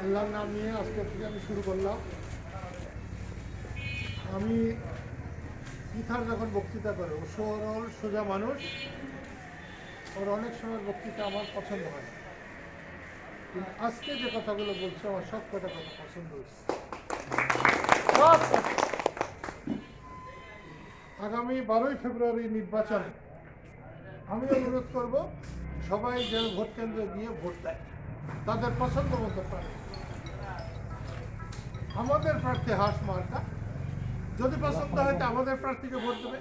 আল্লাহর নাম নিয়ে আজকে থেকে আমি শুরু করলাম। আমি ইথার যখন বক্তৃতা করে, ও সরল, সোজা মানুষ, ওর অনেক সময় বক্তৃতা আমার পছন্দ হয়। কিন্তু আজকে যে কথাগুলো বলছে, আমার সব কথা কথা পছন্দ হয়েছে। আগামী বারোই ফেব্রুয়ারি নির্বাচন। আমি অনুরোধ করব, সবাই যেন ভোট কেন্দ্রে গিয়ে ভোট দেয়। তাদের পছন্দ মতো প্রার্থী আমাদের প্রার্থী হাস মার্কা। যদি পছন্দ হয় তো আমাদের প্রার্থীকে ভোট দেবে।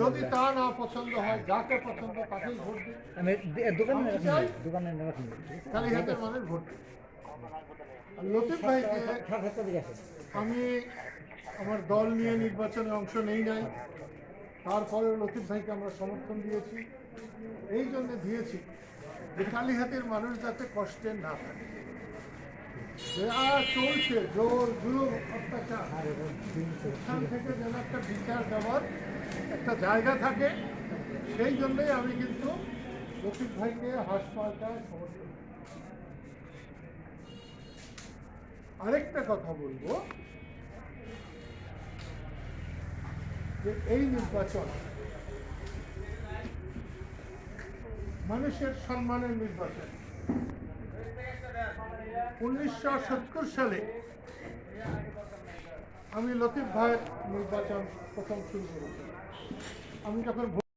যদি তা না পছন্দ হয় যাকে পছন্দ তাকেই ভোট দেবে। রাখুন কালীঘাটের মানুষ ভোট দেবে। লতিফ ভাইকে আমি আমার দল নিয়ে নির্বাচনে অংশ নেই নাই। তারপরে লতিফ ভাইকে আমরা সমর্থন দিয়েছি। এই জন্য দিয়েছি। যে মানুষ যাতে কষ্টে না থাকে চলছে, জোর জুলুম, অত্যাচার এখান থেকে যেন একটা বিচার দেওয়ার একটা জায়গা থাকে, সেই জন্যই আমি কিন্তু লতিফ ভাইকে হাসপাতাল সমর্থন। আরেকটা কথা বলব, যে এই নির্বাচন মানুষের সম্মানের নির্বাচন। উনিশশো সত্তর সালে আমি লতিফ ভাইয়ের নির্বাচন প্রথম শুরু করেছি। আমি যখন